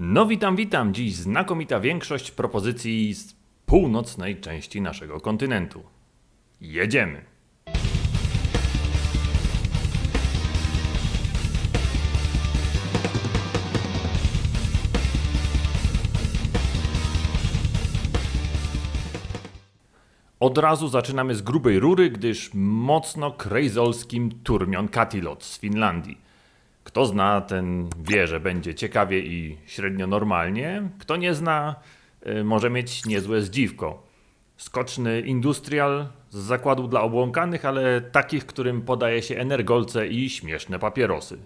No witam, witam. Dziś znakomita większość propozycji z północnej części naszego kontynentu. Jedziemy. Od razu zaczynamy z grubej rury, gdyż mocno krejzolskim turmion Katilot z Finlandii. Kto zna, ten wie, że będzie ciekawie i średnio normalnie. Kto nie zna, y, może mieć niezłe zdziwko. Skoczny industrial z zakładu dla obłąkanych, ale takich, którym podaje się energolce i śmieszne papierosy.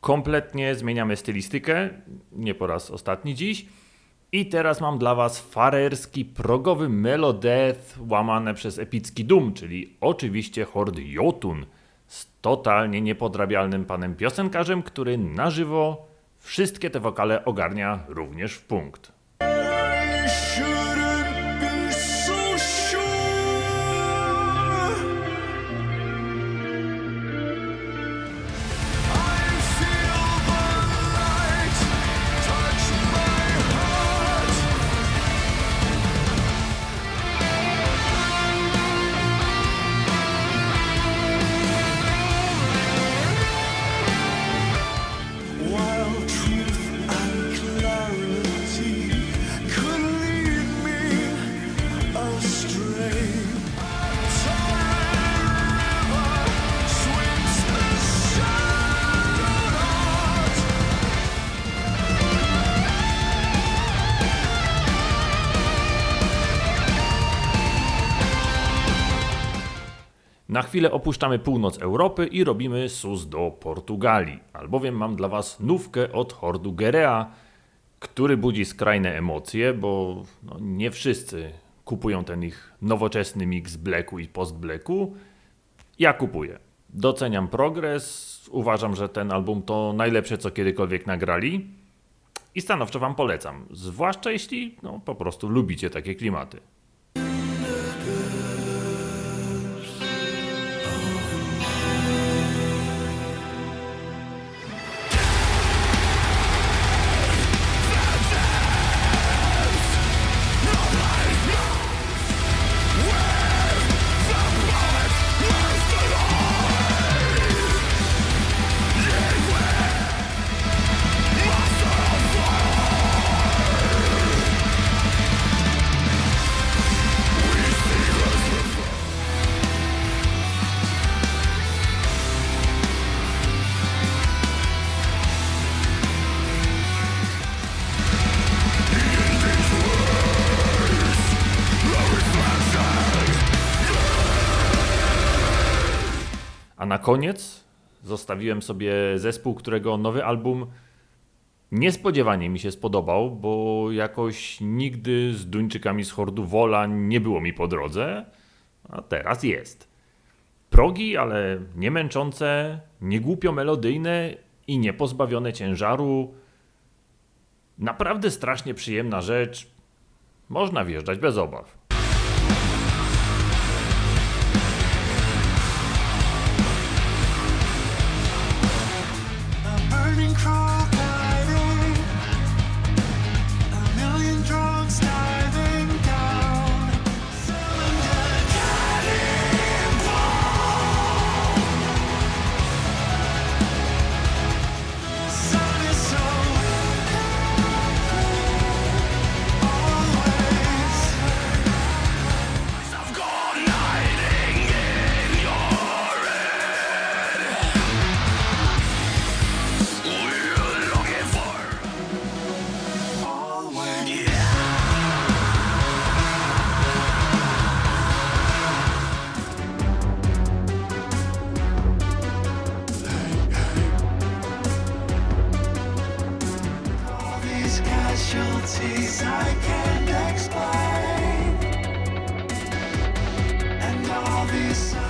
Kompletnie zmieniamy stylistykę, nie po raz ostatni dziś. I teraz mam dla Was farerski progowy Melodeath łamane przez epicki Doom, czyli oczywiście hord Jotun z totalnie niepodrabialnym panem piosenkarzem, który na żywo wszystkie te wokale ogarnia również w punkt. Na chwilę opuszczamy północ Europy i robimy sus do Portugalii, albowiem mam dla Was nówkę od hordu Gerea, który budzi skrajne emocje, bo no, nie wszyscy kupują ten ich nowoczesny mix blacku i post-blacku. Ja kupuję. Doceniam progres, uważam, że ten album to najlepsze, co kiedykolwiek nagrali i stanowczo Wam polecam, zwłaszcza jeśli no, po prostu lubicie takie klimaty. Na koniec zostawiłem sobie zespół, którego nowy album niespodziewanie mi się spodobał, bo jakoś nigdy z Duńczykami z Hordu Wola nie było mi po drodze, a teraz jest. Progi, ale nie męczące, nie głupio melodyjne i nie pozbawione ciężaru. Naprawdę strasznie przyjemna rzecz. Można wjeżdżać bez obaw. Things I can't explain, and all these.